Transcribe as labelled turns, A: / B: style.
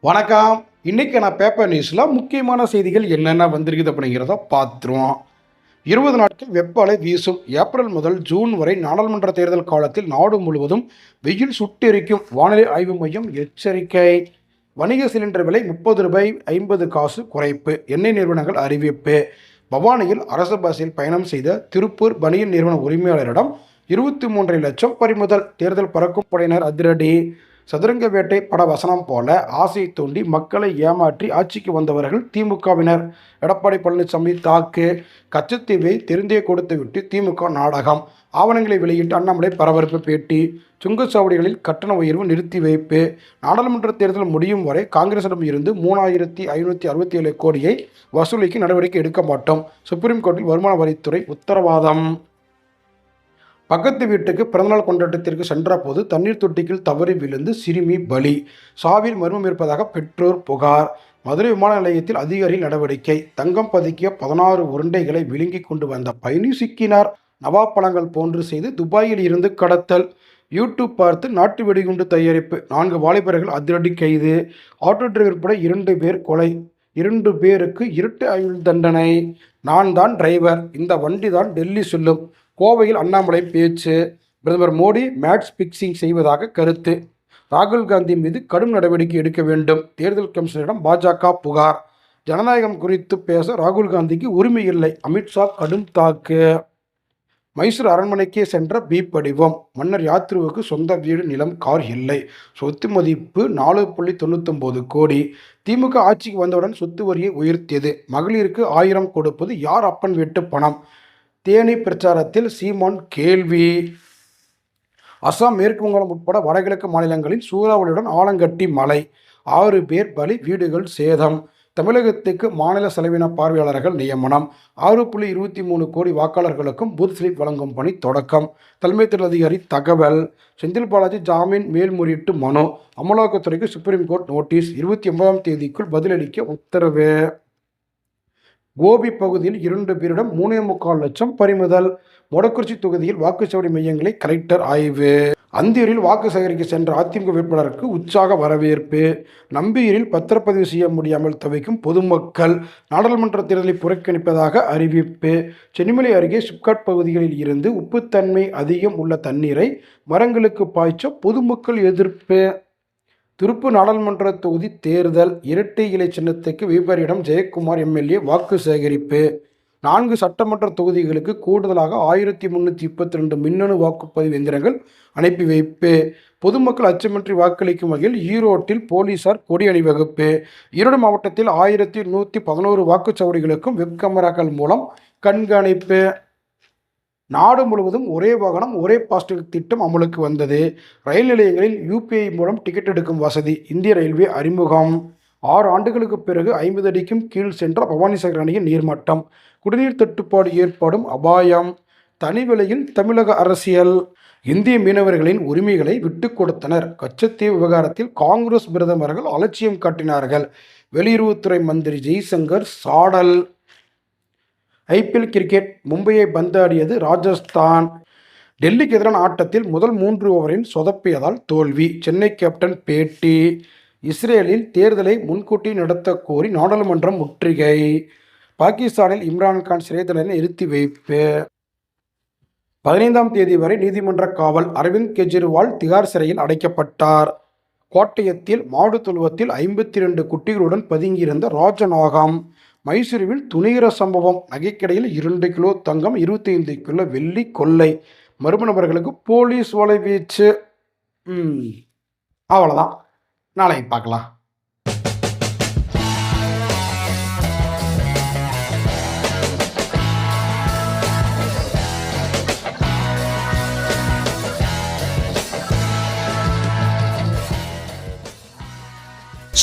A: வணக்கம். இன்னைக்கு நான் பேப்பர் நியூஸில் முக்கியமான செய்திகள் என்னென்ன வந்திருக்குது அப்படிங்கிறத பார்த்துருவோம். இருபது நாட்கள் வெப்ப அலை வீசும். ஏப்ரல் முதல் ஜூன் வரை நாடாளுமன்ற தேர்தல் காலத்தில் நாடு முழுவதும் வெயில் சுட்டெரிக்கும். வானிலை ஆய்வு மையம் எச்சரிக்கை. வணிக சிலிண்டர் விலை முப்பது ரூபாய் ஐம்பது காசு குறைப்பு. எண்ணெய் நிறுவனங்கள் அறிவிப்பு. பவானியில் அரசு பஸ்ஸில் பயணம் செய்த திருப்பூர் பனியன் நிறுவன உரிமையாளரிடம் இருபத்தி மூன்றரை லட்சம் பறிமுதல். தேர்தல் பறக்கும் படையினர் அதிரடி. சதுரங்க வேட்டை பட வசனம் போல ஆசையை தூண்டி மக்களை ஏமாற்றி ஆட்சிக்கு வந்தவர்கள் திமுகவினர். எடப்பாடி பழனிசாமி தாக்கு. கச்சத்தீவை தெரிந்தே கொடுத்து விட்டு திமுக நாடகம். ஆவணங்களை வெளியிட்டு அண்ணாமலை பரபரப்பு பேட்டி. சுங்கச்சாவடிகளில் கட்டண உயர்வு நிறுத்தி வைப்பு. நாடாளுமன்ற தேர்தல் முடியும் வரை காங்கிரசிடம் இருந்து மூணாயிரத்தி ஐநூற்றி அறுபத்தி ஏழு கோடியை வசூலிக்க நடவடிக்கை எடுக்க மாட்டோம். சுப்ரீம் கோர்ட்டில் வருமான வரித்துறை உத்தரவாதம். பக்கத்து வீட்டுக்கு பிறந்தநாள் கொண்டாட்டத்திற்கு சென்றபோது தண்ணீர் தொட்டிக்கில் தவறி விழுந்து சிறுமி பலி. சாவில் மர்மம் இருப்பதாக பெற்றோர் புகார். மதுரை விமான நிலையத்தில் அதிகாரி நடவடிக்கை. தங்கம் பதுக்கிய பதினாறு உருண்டைகளை விழுங்கி கொண்டு வந்த பயணி சிக்கினார். நவாப் பழங்கள் போன்று செய்து துபாயில் இருந்து கடத்தல். யூடியூப் பார்த்து நாட்டு வெடிகுண்டு தயாரிப்பு. நான்கு வாலிபர்கள் அதிரடி கைது. ஆட்டோ டிரைவர் உட்பட இரண்டு பேர் கொலை. இரண்டு பேருக்கு இருட்டு ஆயுள் தண்டனை. நான் தான் டிரைவர். இந்த வண்டி தான் டெல்லி செல்லும். கோவையில் அண்ணாமலை பேச்சு. பிரதமர் மோடி மேட்ச் பிக்சிங் செய்வதாக கருத்து. ராகுல் காந்தி மீது கடும் நடவடிக்கை எடுக்க வேண்டும். தேர்தல் கமிஷனரிடம் பாஜக புகார். ஜனநாயகம் குறித்து பேச ராகுல் காந்திக்கு உரிமை இல்லை. அமித்ஷா கடும் தாக்கு. மைசூர் அரண்மனைக்கே சென்ற பி படிவம் மன்னர் யாத்ருவுக்கு சொந்த வீடு நிலம் கார் இல்லை. சொத்து மதிப்பு நாலு புள்ளி தொண்ணூத்தொம்பது கோடி. திமுக ஆட்சிக்கு வந்தவுடன் சொத்து வரியை உயர்த்தியது. மகளிருக்கு ஆயிரம் கொடுப்பது யார் அப்பன் வீட்டு பணம்? தேனி பிரச்சாரத்தில் சீமான் கேள்வி. அசாம் மேற்கு வங்காளம் உட்பட வடகிழக்கு மாநிலங்களில் சூறாவளியுடன் ஆலங்கட்டி மழை. ஆறு பேர் பலி வீடுகள் சேதம். தமிழகத்துக்கு மாநில செலவின பார்வையாளர்கள் நியமனம். ஆறு புள்ளி இருபத்தி மூணு கோடி வாக்காளர்களுக்கும் பூத் ஸ்லிப் வழங்கும் பணி தொடக்கம். தலைமை தேர்தல் அதிகாரி தகவல். செந்தில் பாலாஜி ஜாமீன் மேல்முறையீட்டு மனு. அமலாக்கத்துறைக்கு சுப்ரீம் கோர்ட் நோட்டீஸ். இருபத்தி ஒன்பதாம் தேதிக்குள் பதிலளிக்க உத்தரவு. கோபி பகுதியில் இரண்டு பேரிடம் மூணே முக்கால் லட்சம் பறிமுதல். மொடக்குறிச்சி தொகுதியில் வாக்குச்சாவடி மையங்களை கலெக்டர் ஆய்வு. அந்தியூரில் வாக்கு சேகரிக்க சென்ற அதிமுக வேட்பாளருக்கு உற்சாக வரவேற்பு. நம்பியூரில் பத்திரப்பதிவு செய்ய முடியாமல் தவிக்கும் பொதுமக்கள். நாடாளுமன்ற தேர்தலை புறக்கணிப்பதாக அறிவிப்பு. சென்னிமலை அருகே சிப்காட் பகுதிகளில் இருந்து உப்புத்தன்மை அதிகம் உள்ள தண்ணீரை மரங்களுக்கு பாய்ச்ச பொதுமக்கள் எதிர்ப்பு. திருப்பு நாடாளுமன்ற தொகுதி தேர்தல் இரட்டை இலை சின்னத்துக்கு விபரியிடம் ஜெயக்குமார் எம்எல்ஏ வாக்கு சேகரிப்பு. நான்கு சட்டமன்ற தொகுதிகளுக்கு கூடுதலாக ஆயிரத்தி முந்நூற்றி முப்பத்தி ரெண்டு மின்னணு வாக்குப்பதிவு எந்திரங்கள் அனுப்பி வைப்பு. பொதுமக்கள் அச்சமின்றி வாக்களிக்கும் வகையில் ஈரோட்டில் போலீசார் கொடி அணிவகுப்பு ஈரோடு மாவட்டத்தில் ஆயிரத்தி நூற்றி பதினோரு வாக்குச்சாவடிகளுக்கும் வெப் கேமராக்கள் மூலம் கண்காணிப்பு. நாடு முழுவதும் ஒரே வாகனம் ஒரே பாஸ்டேக் திட்டம் அமலுக்கு வந்தது. ரயில் நிலையங்களில் யூபிஐ மூலம் டிக்கெட் எடுக்கும் வசதி இந்திய ரயில்வே அறிமுகம். ஆறு ஆண்டுகளுக்கு பிறகு ஐம்பது அடிக்கும் கீழ் சென்ற பவானிசாகர் அணையின் நீர்மட்டம் குடிநீர் தட்டுப்பாடு ஏற்படும் அபாயம். தனி விலையில் தமிழக அரசியல். இந்திய மீனவர்களின் உரிமைகளை விட்டுக் கொடுத்தனர். கச்சத்தீவு விவகாரத்தில் காங்கிரஸ் பிரதமர்கள் அலட்சியம் காட்டினார்கள். வெளியுறவுத்துறை மந்திரி ஜெய்சங்கர் சாடல் ஐபிஎல் கிரிக்கெட் மும்பையை பந்தாடியது ராஜஸ்தான். டெல்லிக்கு எதிரான ஆட்டத்தில் முதல் மூன்று ஓவரில் சொதப்பியதால் தோல்வி. சென்னை கேப்டன் பேட்டி. இஸ்ரேலில் தேர்தலை முன்கூட்டி நடத்த கோரி நாடாளுமன்றம் முற்றுகை. பாகிஸ்தானில் இம்ரான்கான் சிறை தண்டனை நிறுத்தி வைப்பு. பதினைந்தாம் தேதி வரை நீதிமன்ற காவல் அரவிந்த் கெஜ்ரிவால் திகார் சிறையில் அடைக்கப்பட்டார். கோட்டயத்தில் மாடு தொழுவத்தில் ஐம்பத்தி ரெண்டு குட்டிகளுடன் பதுங்கியிருந்த ராஜநாகம். மைசூருவில் துணிகர சம்பவம். நகைக்கடையில் இரண்டு கிலோ தங்கம் இருபத்தி ஐந்து கிலோ வெள்ளி கொள்ளை. மர்ம நபர்களுக்கு போலீஸ் வலை வீச்சு. அவ்வளோதான் நாளைக்கு பார்க்கலாம்.